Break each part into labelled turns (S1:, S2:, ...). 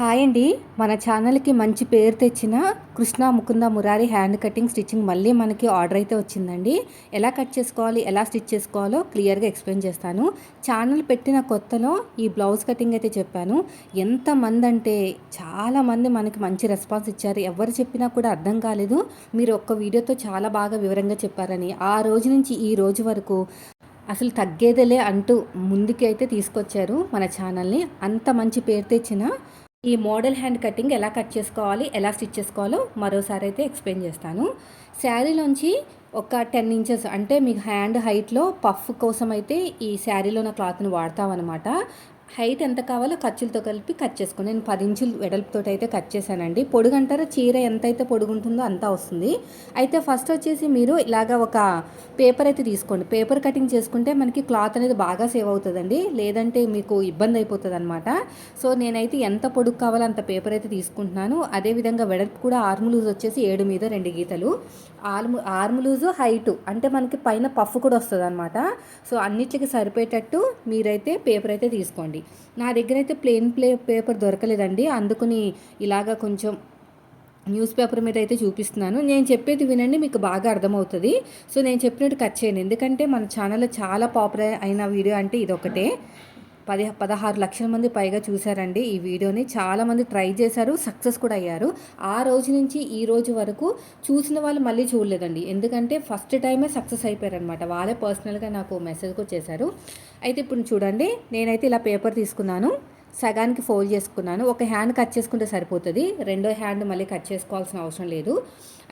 S1: Hi అండి. మన ఛానల్కి మంచి పేరు తెచ్చిన Krishna Mukunda Murari hand cutting stitching మళ్ళీ మనకి ఆర్డర్ అయితే వచ్చిందండి. ఎలా కట్ చేసుకోవాలి ఎలా స్టిచ్ చేసుకోవాలో క్లియర్గా ఎక్స్ప్లెయిన్ చేస్తాను. ఛానల్ పెట్టిన కొత్తలో ఈ బ్లౌజ్ కటింగ్ అయితే చెప్పాను. ఎంతమంది అంటే చాలామంది మనకి మంచి రెస్పాన్స్ ఇచ్చారు. ఎవరు చెప్పినా కూడా అర్థం కాలేదు. మీరు ఒక్క వీడియోతో చాలా బాగా వివరంగా చెప్పారని. ఆ రోజు నుంచి ఈ రోజు వరకు అసలు తగ్గేదేలే అంటూ ముందుకైతే అయితే తీసుకొచ్చారు మన ఛానల్ని. అంత మంచి పేరు తెచ్చిన ఈ మోడల్ హ్యాండ్ కటింగ్ ఎలా కట్ చేసుకోవాలి ఎలా స్టిచ్ చేసుకోవాలో మరోసారి అయితే ఎక్స్ప్లెయిన్ చేస్తాను. శారీలోంచి ఒక టెన్ ఇంచెస్ అంటే మీకు హ్యాండ్ హైట్లో పఫ్ కోసం అయితే ఈ శారీలో ఉన్న క్లాత్ని వాడతామన్నమాట. హైట్ ఎంత కావాలో ఖర్చులతో కలిపి కట్ చేసుకోండి నేను పది ఇంచులు వెడల్పుతో అయితే కట్ చేశానండి. పొడుగంటారా చీర ఎంత అయితే పొడుగుంటుందో అంతా వస్తుంది. అయితే ఫస్ట్ వచ్చేసి మీరు ఇలాగ ఒక పేపర్ అయితే తీసుకోండి. పేపర్ కటింగ్ చేసుకుంటే మనకి క్లాత్ అనేది బాగా సేవ్ అవుతుందండి. లేదంటే మీకు ఇబ్బంది అయిపోతుంది అనమాట సో నేనైతే ఎంత పొడుగు కావాలో అంత పేపర్ అయితే తీసుకుంటున్నాను. అదేవిధంగా వెడల్పు కూడా ఆర్మ్ లూజ్ వచ్చేసి ఏడు మీద రెండు గీతలు. ఆర్మ్ ఆర్మ్ లూజ్ హైటు అంటే మనకి పైన పఫ్ కూడా వస్తుంది అనమాట సో అన్నిటికి సరిపోయేటట్టు మీరైతే పేపర్ అయితే తీసుకోండి. నా దగ్గర అయితే ప్లెయిన్ ప్లే పేపర్ దొరకలేదండి. అందుకని ఇలాగా కొంచెం న్యూస్ పేపర్ మీద అయితే చూపిస్తున్నాను. నేను చెప్పేది వినండి మీకు బాగా అర్థమవుతుంది. సో నేను చెప్పినట్టు కట్ చేయండి. ఎందుకంటే మన ఛానల్లో చాలా పాపులర్ అయిన వీడియో అంటే ఇదొకటే పది పదహారు లక్షల మంది పైగా చూశారండి ఈ వీడియోని. చాలామంది ట్రై చేశారు సక్సెస్ కూడా అయ్యారు. ఆ రోజు నుంచి ఈ రోజు వరకు చూసిన వాళ్ళు మళ్ళీ చూడలేదండి. ఎందుకంటే ఫస్ట్ టైమే సక్సెస్ అయిపోయారనమాట వాళ్ళే పర్సనల్గా నాకు మెసేజ్ కూడా చేశారు. అయితే ఇప్పుడు చూడండి నేనైతే ఇలా పేపర్ తీసుకున్నాను. సగానికి ఫోల్డ్ చేసుకున్నాను. ఒక హ్యాండ్ కట్ చేసుకుంటే సరిపోతుంది. రెండో హ్యాండ్ మళ్ళీ కట్ చేసుకోవాల్సిన అవసరం లేదు.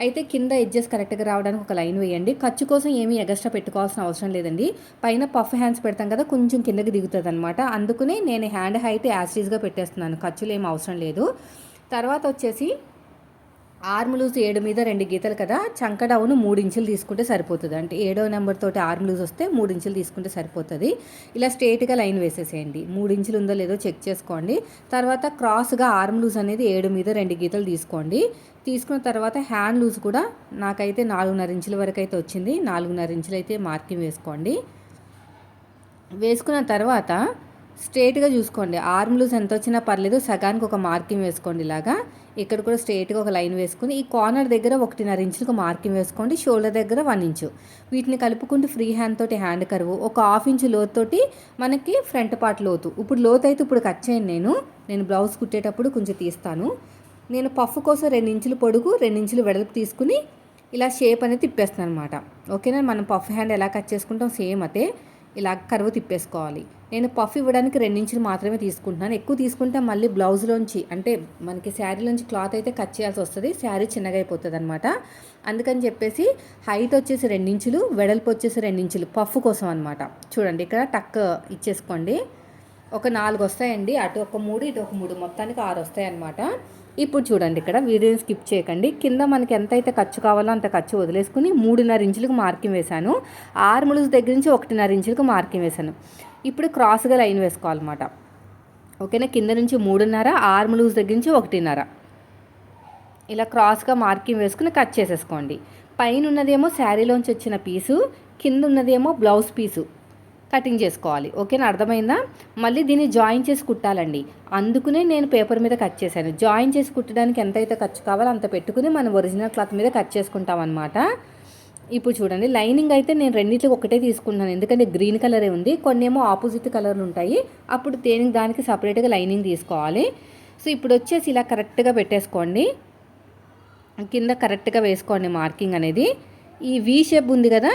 S1: అయితే కింద ఎడ్జెస్ కరెక్ట్గా రావడానికి ఒక లైన్ వేయండి. ఖర్చు కోసం ఏమీ ఎగస్ట్రా పెట్టుకోవాల్సిన అవసరం లేదండి. పైన పఫ్ హ్యాండ్స్ పెడతాం కదా కొంచెం కిందకి దిగుతుంది అనమాట అందుకనే నేను హ్యాండ్ హైట్ యాసిడ్గా పెట్టేస్తున్నాను. ఖర్చులు ఏం అవసరం లేదు. తర్వాత వచ్చేసి ఆర్మ్ లూజ్ ఏడు మీద రెండు గీతలు కదా చంక డౌన్ మూడు ఇంచులు తీసుకుంటే సరిపోతుంది. అంటే ఏడో నెంబర్ తోటి ఆర్మ్ లూజ్ వస్తే మూడు ఇంచులు తీసుకుంటే సరిపోతుంది. ఇలా స్ట్రేట్గా లైన్ వేసేసేయండి. మూడు ఇంచులు ఉందో లేదో చెక్ చేసుకోండి. తర్వాత క్రాస్గా ఆర్మ్ లూజ్ అనేది ఏడు మీద రెండు గీతలు తీసుకోండి. తీసుకున్న తర్వాత హ్యాండ్ లూజ్ కూడా నాకైతే నాలుగున్నర ఇంచుల వరకు అయితే వచ్చింది. నాలుగున్నర ఇంచులు అయితే మార్కింగ్ వేసుకోండి. వేసుకున్న తర్వాత స్ట్రేట్గా చూసుకోండి. ఆర్మ్ లూజ్ ఎంత వచ్చినా పర్లేదు సగానికి ఒక మార్కింగ్ వేసుకోండి ఇలాగా. ఇక్కడ కూడా స్ట్రేట్గా ఒక లైన్ వేసుకుని ఈ కార్నర్ దగ్గర ఒకటిన్నర ఇంచులకు మార్కింగ్ వేసుకోండి షోల్డర్ దగ్గర వన్ ఇంచు. వీటిని కలుపుకుంటూ ఫ్రీ హ్యాండ్ తోటి హ్యాండ్ కరువు ఒక హాఫ్ ఇంచు లోతుతోటి మనకి ఫ్రంట్ పార్ట్ లోతు. ఇప్పుడు లోతు అయితే ఇప్పుడు కట్ చేయండి నేను. నేను బ్లౌజ్ కుట్టేటప్పుడు కొంచెం తీస్తాను. నేను పఫ్ కోసం రెండు ఇంచులు పొడుగు రెండు ఇంచులు వెడల్పు తీసుకుని ఇలా షేప్ అనేది తిప్పేస్తాను అనమాట ఓకేనా? మనం పఫ్ హ్యాండ్ ఎలా కట్ చేసుకుంటాం సేమ్ అదే. ఇలా కరువు తిప్పేసుకోవాలి. నేను పఫ్ ఇవ్వడానికి రెండించులు మాత్రమే తీసుకుంటున్నాను. ఎక్కువ తీసుకుంటే మళ్ళీ బ్లౌజ్లోంచి అంటే మనకి శారీలోంచి క్లాత్ అయితే కట్ చేయాల్సి వస్తుంది. శారీ చిన్నగా అయిపోతుంది అనమాట అందుకని చెప్పేసి హైట్ వచ్చేసి రెండించులు వెడల్పు వచ్చేసి రెండించులు పఫ్ కోసం అనమాట చూడండి ఇక్కడ టక్ ఇచ్చేసుకోండి. ఒక నాలుగు వస్తాయండి. అటు ఒక మూడు ఇటు ఒక మూడు. మొత్తానికి ఆరు వస్తాయి అనమాట ఇప్పుడు చూడండి ఇక్కడ వీడియోని స్కిప్ చేయకండి. కింద మనకి ఎంత అయితే ఖర్చు కావాలో అంత ఖర్చు వదిలేసుకుని మూడున్నర ఇంచులకు మార్కింగ్ వేశాను. ఆరు ములుసు దగ్గర నుంచి ఒకటిన్నర ఇంచులకు మార్కింగ్ వేశాను. ఇప్పుడు క్రాస్గా లైన్ వేసుకోవాలన్నమాట. ఓకేనా? కింద నుంచి మూడున్నర ఆర్మ్ లూజ్ దగ్గర నుంచి ఒకటిన్నర. ఇలా క్రాస్గా మార్కింగ్ వేసుకుని కట్ చేసేసుకోండి. పైన ఉన్నదేమో శారీలోంచి వచ్చిన పీసు కింద ఉన్నదేమో బ్లౌజ్ పీసు కటింగ్ చేసుకోవాలి. ఓకేనా? అర్థమైందా? మళ్ళీ దీన్ని జాయిన్ చేసి కుట్టాలండి. అందుకునే నేను పేపర్ మీద కట్ చేశాను. జాయిన్ చేసి కుట్టడానికి ఎంతైతే ఖర్చు కావాలో అంత పెట్టుకుని మనం ఒరిజినల్ క్లాత్ మీద కట్ చేసుకుంటాం అనమాట ఇప్పుడు చూడండి లైనింగ్ అయితే నేను రెండింటికి ఒకటే తీసుకున్నాను. ఎందుకంటే గ్రీన్ కలరే ఉంది కొన్ని ఏమో ఆపోజిట్ కలర్లు ఉంటాయి. అప్పుడు దేనికి దానికి సపరేట్గా లైనింగ్ తీసుకోవాలి. సో ఇప్పుడు వచ్చేసి ఇలా కరెక్ట్గా పెట్టేసుకోండి. కింద కరెక్ట్గా వేసుకోండి మార్కింగ్ అనేది. ఈ వీ షేప్ ఉంది కదా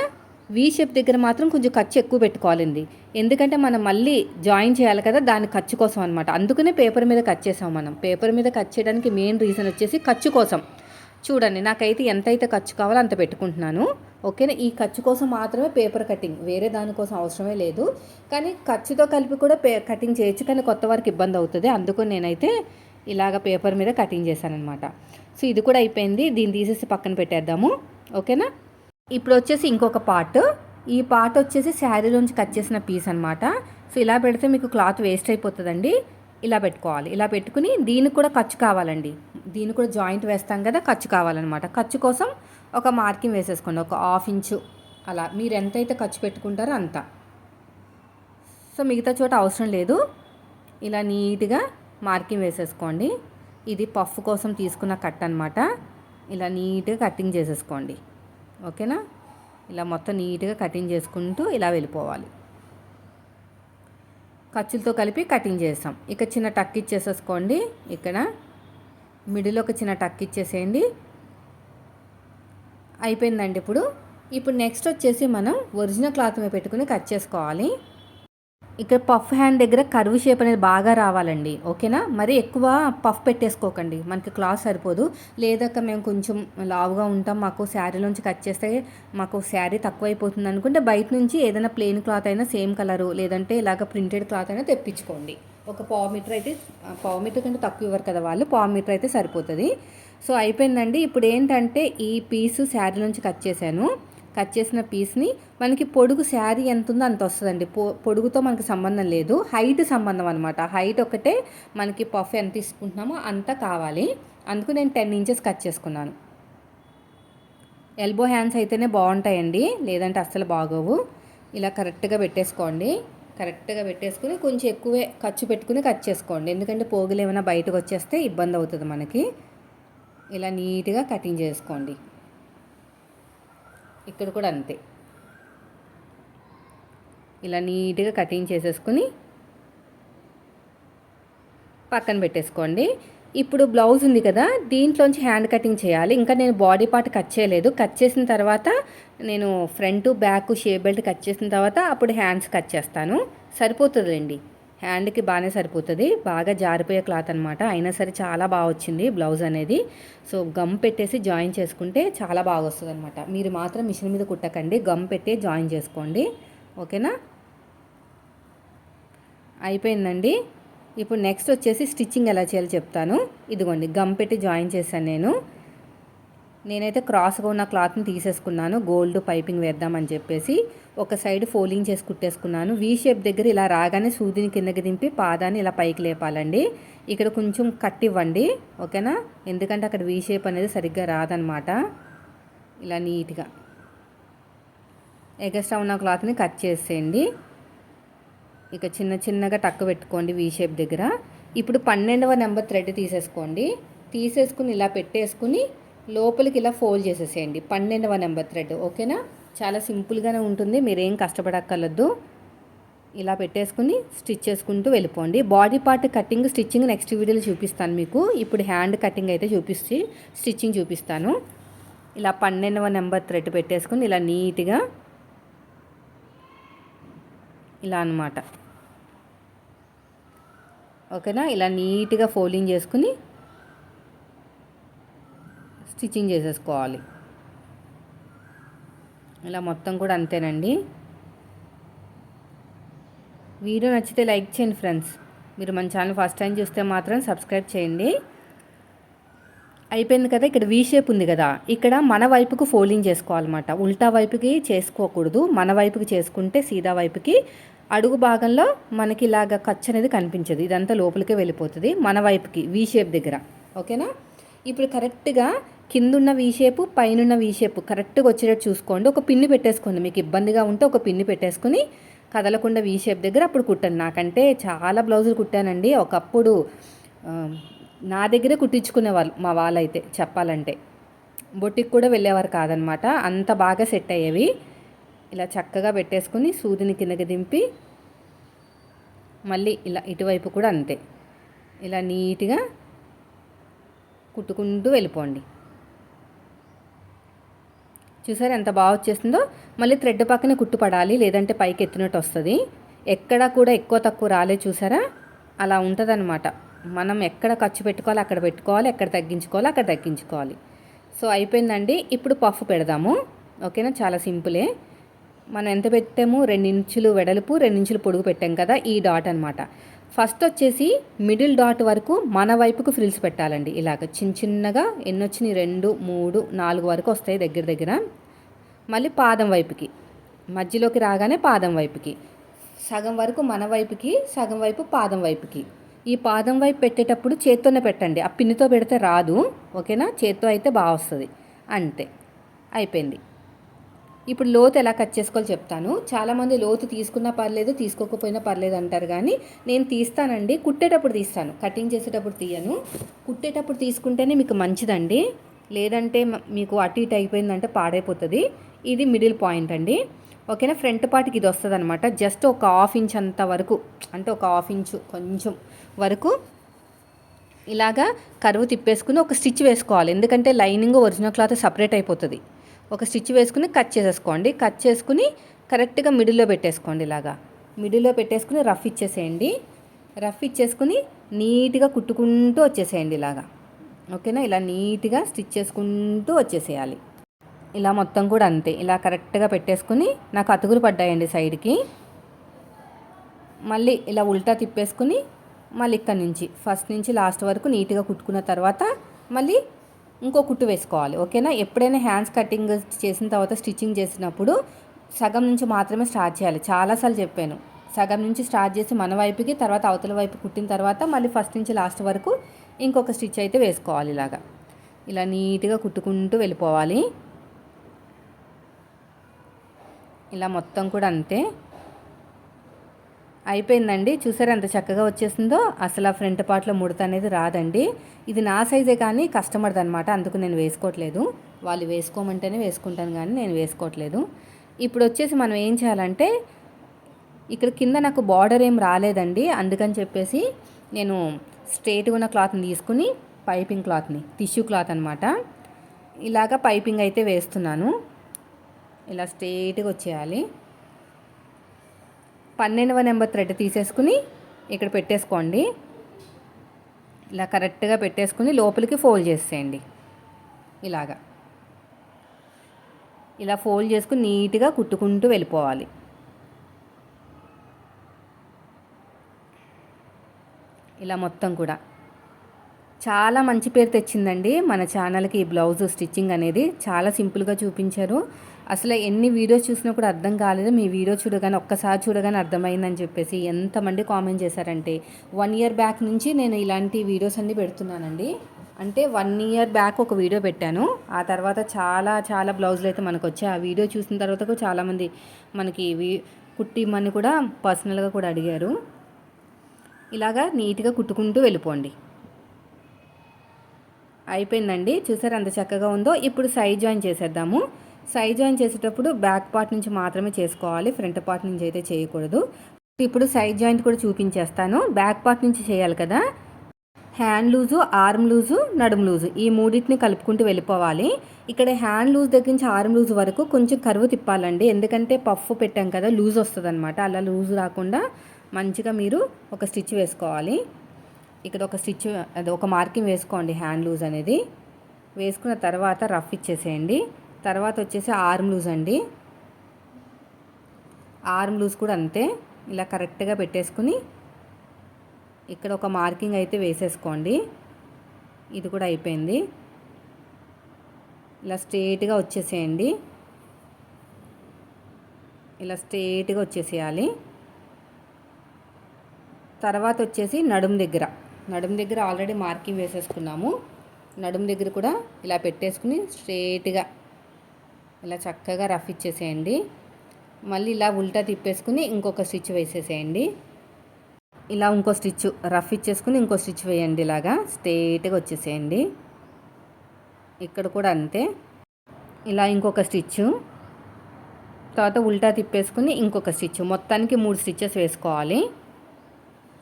S1: వీ షేప్ దగ్గర మాత్రం కొంచెం ఖర్చు ఎక్కువ పెట్టుకోవాలండి. ఎందుకంటే మనం మళ్ళీ జాయిన్ చేయాలి కదా దాని ఖర్చు కోసం అనమాట అందుకనే పేపర్ మీద కట్ చేసాం మనం. పేపర్ మీద కట్ చేయడానికి మెయిన్ రీజన్ వచ్చేసి ఖర్చు కోసం. చూడండి నాకైతే ఎంతైతే ఖర్చు కావాలో అంత పెట్టుకుంటున్నాను. ఓకేనా? ఈ ఖర్చు కోసం మాత్రమే పేపర్ కటింగ్. వేరే దానికోసం అవసరమే లేదు. కానీ ఖర్చుతో కలిపి కూడా పే కటింగ్ చేయొచ్చు. కానీ కొత్త వారికి ఇబ్బంది అవుతుంది. అందుకని నేనైతే ఇలాగ పేపర్ మీద కటింగ్ చేశాను అనమాట సో ఇది కూడా అయిపోయింది. దీన్ని తీసేసి పక్కన పెట్టేద్దాము. ఓకేనా? ఇప్పుడు వచ్చేసి ఇంకొక పార్ట్. ఈ పార్ట్ వచ్చేసి శారీలోంచి కట్ చేసిన పీస్ అనమాట సో ఇలా పెడితే మీకు క్లాత్ వేస్ట్ అయిపోతుందండి. ఇలా పెట్టుకోవాలి. ఇలా పెట్టుకుని దీనికి కూడా ఖర్చు కావాలండి. దీనికి కూడా జాయింట్ వేస్తాం కదా ఖర్చు కావాలన్నమాట. ఖర్చు కోసం ఒక మార్కింగ్ వేసేసుకోండి. ఒక హాఫ్ ఇంచు అలా. మీరు ఎంతైతే ఖర్చు పెట్టుకుంటారో అంత. సో మిగతా చోట అవసరం లేదు. ఇలా నీట్గా మార్కింగ్ వేసేసుకోండి. ఇది పఫ్ కోసం తీసుకున్న కట్ అనమాట ఇలా నీట్గా కటింగ్ చేసేసుకోండి. ఓకేనా? ఇలా మొత్తం నీట్గా కటింగ్ చేసుకుంటూ ఇలా వెళ్ళిపోవాలి. ఖర్చులతో కలిపి కటింగ్ చేస్తాం. ఇక చిన్న టక్ ఇచ్చేసేసుకోండి. ఇక్కడ మిడిల్ ఒక చిన్న టక్ ఇచ్చేసేయండి. అయిపోయిందండి ఇప్పుడు. ఇప్పుడు నెక్స్ట్ వచ్చేసి మనం ఒరిజినల్ క్లాత్ మీద పెట్టుకుని కట్ చేసుకోవాలి. ఇక్కడ పఫ్ హ్యాండ్ దగ్గర కరువు షేప్ అనేది బాగా రావాలండి ఓకేనా? మరి ఎక్కువ పఫ్ పెట్టేసుకోకండి మనకి క్లాత్ సరిపోదు. లేదక్క మేము కొంచెం లావుగా ఉంటాం మాకు శారీలోంచి కట్ చేస్తే మాకు శారీ తక్కువ అయిపోతుంది అనుకుంటే బయట నుంచి ఏదైనా ప్లెయిన్ క్లాత్ అయినా సేమ్ కలరు లేదంటే ఇలాగ ప్రింటెడ్ క్లాత్ అయినా తెప్పించుకోండి. ఒక పావు మీటర్ అయితే పావు మీటర్ కంటే తక్కువ ఇవ్వరు కదా వాళ్ళు పావు మీటర్ అయితే సరిపోతుంది. సో అయిపోయిందండి. ఇప్పుడు ఏంటంటే ఈ పీసు శారీ నుంచి కట్ చేశాను. కట్ చేసిన పీస్ని మనకి పొడుగు శారీ ఎంత ఉందో అంత వస్తుందండి. పొ పొడుగుతో మనకి సంబంధం లేదు. హైట్ సంబంధం అనమాట హైట్ ఒకటే మనకి పఫ్ ఎంత తీసుకుంటున్నామో అంత కావాలి. అందుకు నేను టెన్ ఇంచెస్ కట్ చేసుకున్నాను. ఎల్బో హ్యాండ్స్ అయితేనే బాగుంటాయండి. లేదంటే అస్సలు బాగోవు. ఇలా కరెక్ట్గా పెట్టేసుకోండి. కరెక్ట్గా పెట్టేసుకుని కొంచెం ఎక్కువే ఖర్చు పెట్టుకుని కట్ చేసుకోండి. ఎందుకంటే పోగులు ఏమైనా బయటకు వచ్చేస్తే ఇబ్బంది అవుతుంది మనకి. ఇలా నీట్గా కటింగ్ చేసుకోండి. ఇక్కడ కూడా అంతే. ఇలా నీట్గా కటింగ్ చేసేసుకుని పక్కన పెట్టేసుకోండి. ఇప్పుడు బ్లౌజ్ ఉంది కదా దీంట్లోంచి హ్యాండ్ కటింగ్ చేయాలి. ఇంకా నేను బాడీ పార్ట్ కట్ చేయలేదు. కట్ చేసిన తర్వాత నేను front back shape belt cut చేసిన తర్వాత అప్పుడు హ్యాండ్స్ కట్ చేస్తాను. సరిపోతుందండి. హ్యాండ్కి బాగానే సరిపోతుంది. బాగా జారిపోయే క్లాత్ అనమాట అయినా సరే చాలా బాగా వచ్చింది బ్లౌజ్ అనేది. సో గమ్ పెట్టేసి జాయిన్ చేసుకుంటే చాలా బాగా వస్తుంది అనమాట మీరు మాత్రం మిషన్ మీద కుట్టకండి. గమ్ పెట్టి జాయిన్ చేసుకోండి. ఓకేనా? అయిపోయిందండి. ఇప్పుడు నెక్స్ట్ వచ్చేసి స్టిచ్చింగ్ ఎలా చేయాలో చెప్తాను. ఇదిగోండి గమ్ పెట్టి జాయిన్ చేశాను నేను. నేనైతే క్రాస్గా ఉన్న క్లాత్ని తీసేసుకున్నాను. గోల్డ్ పైపింగ్ వేద్దామని చెప్పేసి ఒక సైడ్ ఫోల్డింగ్ చేసి కుట్టేసుకున్నాను. వీ షేప్ దగ్గర ఇలా రాగానే సూదిని కిందకి దింపి పాదాన్ని ఇలా పైకి లేపాలండి. ఇక్కడ కొంచెం కట్ ఇవ్వండి. ఓకేనా? ఎందుకంటే అక్కడ వీ షేప్ అనేది సరిగ్గా రాదనమాట. ఇలా నీట్గా ఎగస్ట్రా ఉన్న క్లాత్ని కట్ చేసేయండి. ఇక చిన్న చిన్నగా టక్కు పెట్టుకోండి వీ షేప్ దగ్గర. ఇప్పుడు పన్నెండవ నెంబర్ థ్రెడ్ తీసేసుకోండి. తీసేసుకుని ఇలా పెట్టేసుకుని లోపలికి ఇలా ఫోల్డ్ చేసేసేయండి. పన్నెండవ నెంబర్ థ్రెడ్ ఓకేనా? చాలా సింపుల్గానే ఉంటుంది మీరేం కష్టపడక్కర్లేదు. ఇలా పెట్టేసుకుని స్టిచ్ చేసుకుంటూ వెళ్ళిపోండి. Body part cutting stitching next వీడియోలో చూపిస్తాను మీకు. ఇప్పుడు హ్యాండ్ కటింగ్ అయితే చూపిస్తే స్టిచ్చింగ్ చూపిస్తాను. ఇలా పన్నెండవ నెంబర్ థ్రెడ్ పెట్టేసుకుని ఇలా నీట్గా ఇలా అనమాట ఓకేనా? ఇలా నీట్గా ఫోల్డింగ్ చేసుకుని స్టిచ్చింగ్ చేసేసుకోవాలి. ఇలా మొత్తం కూడా అంతేనండి. వీడియో నచ్చితే లైక్ చేయండి ఫ్రెండ్స్. మీరు మన ఛానల్ ఫస్ట్ టైం చూస్తే మాత్రం సబ్స్క్రైబ్ చేయండి. అయిపోయింది కదా ఇక్కడ వీ షేప్ ఉంది కదా. ఇక్కడ మన వైపుకు ఫోల్డింగ్ చేసుకోవాలన్నమాట. ఉల్టా వైపుకి చేసుకోకూడదు. మన వైపుకి చేసుకుంటే సీదా వైపుకి. అడుగు భాగంలో మనకి ఇలాగ ఖర్చు అనేది కనిపించదు. ఇదంతా లోపలికే వెళ్ళిపోతుంది. మన వైపుకి వీ షేప్ దగ్గర. ఓకేనా? ఇప్పుడు కరెక్ట్గా కిందున్న వీ షేపు పైనున్న వీ షేపు కరెక్ట్గా వచ్చేటట్టు చూసుకోండి. ఒక పిన్ని పెట్టేసుకోండి. మీకు ఇబ్బందిగా ఉంటే ఒక పిన్ని పెట్టేసుకుని కదలకుండా వీ షేప్ దగ్గర అప్పుడు కుట్టండి. నాకంటే చాలా బ్లౌజులు కుట్టానండి. ఒకప్పుడు నా దగ్గరే కుట్టించుకునే వాళ్ళు మా వాళ్ళైతే చెప్పాలంటే. బొట్టికి కూడా వెళ్ళేవారు కాదనమాట. అంత బాగా సెట్ అయ్యేవి. ఇలా చక్కగా పెట్టేసుకుని సూదిని కిందకి దింపి మళ్ళీ ఇలా ఇటువైపు కూడా అంతే. ఇలా నీట్గా కుట్టుకుంటూ వెళ్ళిపోండి. చూసారు ఎంత బాగా వచ్చేస్తుందో? మళ్ళీ థ్రెడ్ పక్కనే కుట్టు పడాలి లేదంటే పైకి ఎత్తినట్టు వస్తుంది. ఎక్కడ కూడా ఎక్కువ తక్కువ రాలే చూసారా? అలా ఉంటుందన్నమాట. మనం ఎక్కడ ఖర్చు పెట్టుకోవాలి అక్కడ పెట్టుకోవాలి ఎక్కడ తగ్గించుకోవాలి అక్కడ తగ్గించుకోవాలి. సో అయిపోయిందండి. ఇప్పుడు పఫ్ పెడదాము. ఓకేనా? చాలా సింపులే. మనం ఎంత పెట్టాము? రెండించులు వెడల్పు రెండించులు పొడుగు పెట్టాం కదా ఈ డాట్ అనమాట ఫస్ట్ వచ్చేసి మిడిల్ డాట్ వరకు మన వైపుకు ఫ్రిల్స్ పెట్టాలండి. ఇలాగ చిన్న చిన్నగా ఎన్నొచ్చినాయి రెండు మూడు నాలుగు వరకు వస్తాయి దగ్గర దగ్గర. మళ్ళీ పాదం వైపుకి. మధ్యలోకి రాగానే పాదం వైపుకి. సగం వరకు మన వైపుకి సగం వైపు పాదం వైపుకి. ఈ పాదం వైపు పెట్టేటప్పుడు చేత్తోనే పెట్టండి. ఆ పిన్నితో పెడితే రాదు. ఓకేనా? చేత్తో అయితే బాగా వస్తుంది. అంతే. అయిపోయింది. ఇప్పుడు లోతు ఎలా కట్ చేసుకోవాలో చెప్తాను. చాలామంది లోతు తీసుకున్నా పర్లేదు తీసుకోకపోయినా పర్లేదు అంటారు కానీ నేను తీస్తానండి. కుట్టేటప్పుడు తీస్తాను. కటింగ్ చేసేటప్పుడు తీయను. కుట్టేటప్పుడు తీసుకుంటేనే మీకు మంచిదండి. లేదంటే మీకు అటు ఇటు అయిపోయిందంటే పాడైపోతుంది. ఇది మిడిల్ పాయింట్ అండి. ఓకేనా? ఫ్రంట్ పార్ట్కి ఇది వస్తుంది అనమాట జస్ట్ ఒక హాఫ్ ఇంచ్ అంత వరకు అంటే ఒక హాఫ్ ఇంచు కొంచెం వరకు ఇలాగా కరువు తిప్పేసుకుని ఒక స్టిచ్ వేసుకోవాలి. ఎందుకంటే లైనింగ్ ఒరిజినల్ క్లాత్ సపరేట్ అయిపోతుంది. ఒక స్టిచ్ వేసుకుని కట్ చేసేసుకోండి. కట్ చేసుకుని కరెక్ట్గా మిడిల్లో పెట్టేసుకోండి ఇలాగా. మిడిల్లో పెట్టేసుకుని రఫ్ ఇచ్చేసేయండి. రఫ్ ఇచ్చేసుకుని నీట్గా కుట్టుకుంటూ వచ్చేసేయండి ఇలాగా. ఓకేనా? ఇలా నీట్గా స్టిచ్ చేసుకుంటూ వచ్చేసేయాలి. ఇలా మొత్తం కూడా అంతే. ఇలా కరెక్ట్గా పెట్టేసుకుని నాకు అతుకులు పడ్డాయండి సైడ్కి. మళ్ళీ ఇలా ఉల్టా తిప్పేసుకుని మళ్ళీ ఇక్కడ నుంచి ఫస్ట్ నుంచి లాస్ట్ వరకు నీట్గా కుట్టుకున్న తర్వాత మళ్ళీ ఇంకో కుట్టు వేసుకోవాలి ఓకేనా? ఎప్పుడైనా హ్యాండ్స్ కటింగ్ చేసిన తర్వాత స్టిచ్చింగ్ చేసినప్పుడు సగం నుంచి మాత్రమే స్టార్ట్ చేయాలి. చాలాసార్లు చెప్పాను. సగం నుంచి స్టార్ట్ చేసి మన వైపుకి తర్వాత అవతల వైపు కుట్టిన తర్వాత మళ్ళీ ఫస్ట్ నుంచి లాస్ట్ వరకు ఇంకొక స్టిచ్ అయితే వేసుకోవాలి ఇలాగా. ఇలా నీట్గా కుట్టుకుంటూ వెళ్ళిపోవాలి. ఇలా మొత్తం కూడా అంతే. అయిపోయిందండి. చూసారు ఎంత చక్కగా వచ్చేసిందో? అసలు ఆ ఫ్రంట్ పార్ట్లో ముడత అనేది రాదండి. ఇది నా సైజే కానీ కస్టమర్ది అనమాట అందుకు నేను వేసుకోవట్లేదు. వాళ్ళు వేసుకోమంటేనే వేసుకుంటాను కానీ నేను వేసుకోవట్లేదు. ఇప్పుడు వచ్చేసి మనం ఏం చేయాలంటే ఇక్కడ కింద నాకు బార్డర్ ఏం రాలేదండి. అందుకని చెప్పేసి నేను స్ట్రేట్గా ఉన్న క్లాత్ని తీసుకుని పైపింగ్ క్లాత్ని టిష్యూ క్లాత్ అనమాట ఇలాగా పైపింగ్ అయితే వేస్తున్నాను. ఇలా స్ట్రేట్గా వచ్చేయాలి. పన్నెండవ నెంబర్ థ్రెడ్ తీసేసుకుని ఇక్కడ పెట్టేసుకోండి. ఇలా కరెక్ట్గా పెట్టేసుకుని లోపలికి ఫోల్డ్ చేసేయండి. ఇలాగా. ఇలా ఫోల్డ్ చేసుకుని నీట్గా కుట్టుకుంటూ వెళ్ళిపోవాలి. ఇలా మొత్తం కూడా. చాలా మంచి పేరు తెచ్చిందండి. మన ఛానల్కి ఈ బ్లౌజ్ స్టిచ్చింగ్ అనేది చాలా సింపుల్గా చూపించారు. అసలు ఎన్ని వీడియోస్ చూసినా కూడా అర్థం కాలేదు. మీ వీడియో చూడగానే ఒక్కసారి చూడగానే అర్థమైందని చెప్పేసి ఎంతమంది కామెంట్ చేశారంటే వన్ ఇయర్ బ్యాక్ నుంచి నేను ఇలాంటి వీడియోస్ అన్నీ పెడుతున్నానండి. అంటే వన్ ఇయర్ బ్యాక్ ఒక వీడియో పెట్టాను. ఆ తర్వాత చాలా చాలా బ్లౌజులు అయితే మనకు వచ్చాయి. ఆ వీడియో చూసిన తర్వాత కూడా చాలామంది మనకి వీ కుట్టిమ్మని కూడా పర్సనల్గా కూడా అడిగారు. ఇలాగా నీట్గా కుట్టుకుంటూ వెళ్ళిపోండి. అయిపోయిందండి. చూసారు అంత చక్కగా ఉందో? ఇప్పుడు సైడ్ జాయిన్ చేసేద్దాము. సైడ్ జాయిన్ చేసేటప్పుడు బ్యాక్ పార్ట్ నుంచి మాత్రమే చేసుకోవాలి. ఫ్రంట్ పార్ట్ నుంచి అయితే చేయకూడదు. ఇప్పుడు సైడ్ జాయింట్ కూడా చూపించేస్తాను. బ్యాక్ పార్ట్ నుంచి చేయాలి కదా? హ్యాండ్ లూజు ఆర్మ్ లూజు నడుము లూజు ఈ మూడింటిని కలుపుకుంటూ వెళ్ళిపోవాలి. ఇక్కడ హ్యాండ్ లూజ్ దగ్గర నుంచి ఆర్మ్ లూజ్ వరకు కొంచెం కరువు తిప్పాలండి. ఎందుకంటే పఫ్ పెట్టాం కదా లూజ్ వస్తుంది అనమాట అలా లూజ్ రాకుండా మంచిగా మీరు ఒక స్టిచ్ వేసుకోవాలి. ఇక్కడ ఒక స్టిచ్ అది ఒక మార్కింగ్ వేసుకోండి హ్యాండ్ లూజ్ అనేది. వేసుకున్న తర్వాత రఫ్ ఇచ్చేసేయండి. తర్వాత వచ్చేసి ఆర్మ్ లూజ్ అండి. ఆర్మ్ లూజ్ కూడా అంతే. ఇలా కరెక్ట్గా పెట్టేసుకుని ఇక్కడ ఒక మార్కింగ్ అయితే వేసేసుకోండి. ఇది కూడా అయిపోయింది. ఇలా స్ట్రేట్గా వచ్చేసేయండి. ఇలా స్ట్రేట్గా వచ్చేసేయాలి. తర్వాత వచ్చేసి నడుము దగ్గర. నడుము దగ్గర ఆల్రెడీ మార్కింగ్ వేసేసుకున్నాము. నడుము దగ్గర కూడా ఇలా పెట్టేసుకుని స్ట్రేట్గా ఇలా చక్కగా రఫ్ ఇచ్చేసేయండి. మళ్ళీ ఇలా ఉల్టా తిప్పేసుకుని ఇంకొక స్టిచ్ వేసేసేయండి. ఇలా ఇంకో స్టిచ్ రఫ్ ఇచ్చేసుకుని ఇంకో స్టిచ్ వేయండి ఇలాగా స్ట్రేట్గా వచ్చేసేయండి. ఇక్కడ కూడా అంతే. ఇలా ఇంకొక స్టిచ్. తర్వాత ఉల్టా తిప్పేసుకుని ఇంకొక స్టిచ్. మొత్తానికి మూడు స్టిచ్చెస్ వేసుకోవాలి.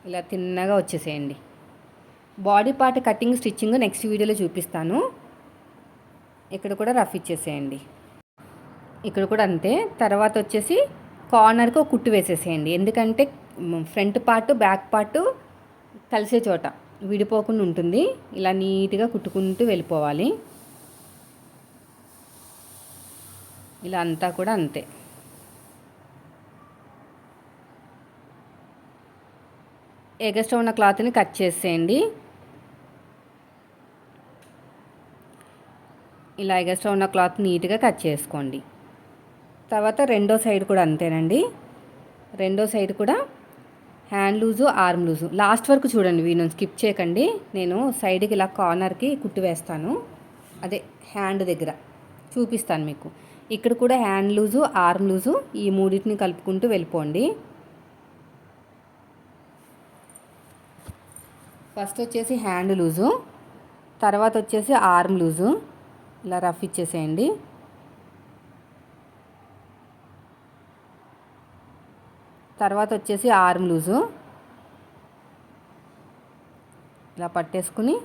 S1: ఇలా తిన్నగా వచ్చేసేయండి. Body part cutting stitching next వీడియోలో చూపిస్తాను. ఇక్కడ కూడా రఫ్ ఇచ్చేసేయండి. ఇక్కడ కూడా అంతే. తర్వాత వచ్చేసి కార్నర్కి ఒక కుట్టు వేసేసేయండి. ఎందుకంటే ఫ్రంట్ పార్ట్ బ్యాక్ పార్ట్ కలిసే చోట విడిపోకుండా ఉంటుంది. ఇలా నీట్గా కుట్టుకుంటూ వెళ్ళిపోవాలి. ఇలా అంతా కూడా అంతే. ఎగస్ట్రా ఉన్న క్లాత్ని కట్ చేసేయండి. ఇలా ఎగస్ట్రా ఉన్న క్లాత్ నీట్గా కట్ చేసుకోండి. తర్వాత రెండో సైడ్ కూడా అంతేనండి. రెండో సైడ్ కూడా hand loose arm loose. Last వరకు చూడండి వీను స్కిప్ చేయకండి. నేను సైడ్కి ఇలా కార్నర్కి కుట్టు వేస్తాను. అదే హ్యాండ్ దగ్గర చూపిస్తాను మీకు. ఇక్కడ కూడా హ్యాండ్ లూజు ఆర్మ్ లూజు ఈ మూడింటిని కలుపుకుంటూ వెళ్ళిపోండి. ఫస్ట్ వచ్చేసి హ్యాండ్ లూజు తర్వాత వచ్చేసి ఆర్మ్ లూజు. ఇలా రఫ్ ఇచ్చేసేయండి. తర్వాత వచ్చేసి ఆర్మ్ లూజు. ఇలా పట్టేసుకుని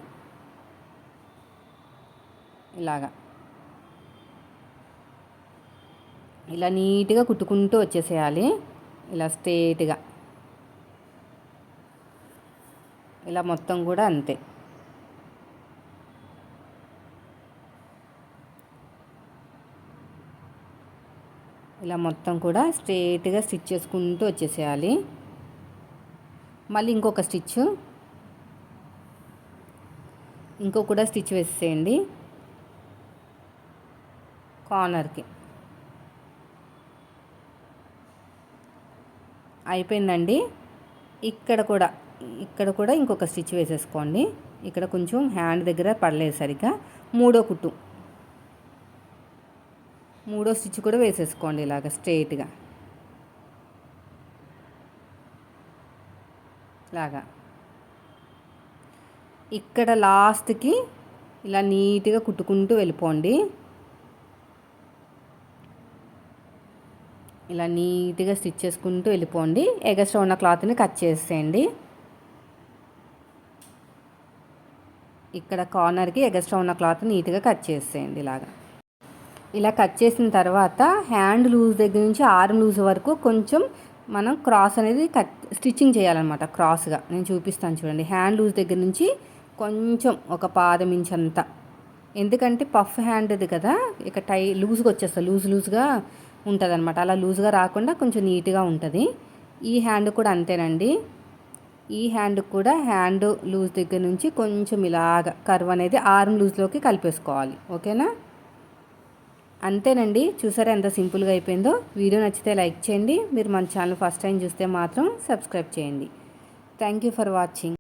S1: ఇలాగా. ఇలా నీట్గా కుట్టుకుంటూ వచ్చేసేయాలి. ఇలా స్ట్రేట్గా ఇలా మొత్తం కూడా అంతే. ఇలా మొత్తం కూడా స్ట్రేట్గా స్టిచ్ చేసుకుంటూ వచ్చేసేయాలి. మళ్ళీ ఇంకొక స్టిచ్ ఇంకో కూడా స్టిచ్ వేసేయండి. కార్నర్కి. అయిపోయిందండి. ఇక్కడ కూడా ఇక్కడ కూడా ఇంకొక స్టిచ్ వేసేసుకోండి. ఇక్కడ కొంచెం హ్యాండ్ దగ్గర పడలేదు సరిగ్గా. మూడో కుట్టు. మూడో స్టిచ్ కూడా వేసేసుకోండి ఇలాగ స్ట్రైట్గా లాగా ఇక్కడ లాస్ట్కి ఇలా నీట్గా కుట్టుకుంటూ వెళ్ళిపోండి. ఇలా నీట్గా స్టిచ్ చేసుకుంటూ వెళ్ళిపోండి. ఎగస్ట్రా ఉన్న క్లాత్ని కట్ చేసేయండి. ఇక్కడ కార్నర్కి ఎగస్ట్రా ఉన్న క్లాత్ నీట్గా కట్ చేసేయండి ఇలాగా. ఇలా కట్ చేసిన తర్వాత హ్యాండ్ లూజ్ దగ్గర నుంచి ఆర్మ్ లూజ్ వరకు కొంచెం మనం క్రాస్ అనేది కట్ స్టిచ్చింగ్ చేయాలన్నమాట క్రాస్గా. నేను చూపిస్తాను చూడండి. హ్యాండ్ లూజ్ దగ్గర నుంచి కొంచెం ఒక పాదం ఇంచ్ అంతా. ఎందుకంటే పఫ్ హ్యాండ్ది కదా ఇక టై లూజ్గా వచ్చేస్తుంది లూజ్ లూజ్గా ఉంటుంది అనమాట అలా లూజ్గా రాకుండా కొంచెం నీట్గా ఉంటుంది. ఈ హ్యాండ్ కూడా అంతేనండి. ఈ హ్యాండ్ కూడా హ్యాండ్ లూజ్ దగ్గర నుంచి కొంచెం ఇలాగ కర్వ్ అనేది ఆర్మ్ లూజ్లోకి కలిపేసుకోవాలి. ఓకేనా? అంతేనండి. చూసారా ఎంత సింపుల్గా అయిపోయిందో? వీడియో నచ్చితే లైక్ చేయండి. మీరు మన ఛానల్ ఫస్ట్ టైం చూస్తే మాత్రం సబ్స్క్రైబ్ చేయండి. Thank you for watching.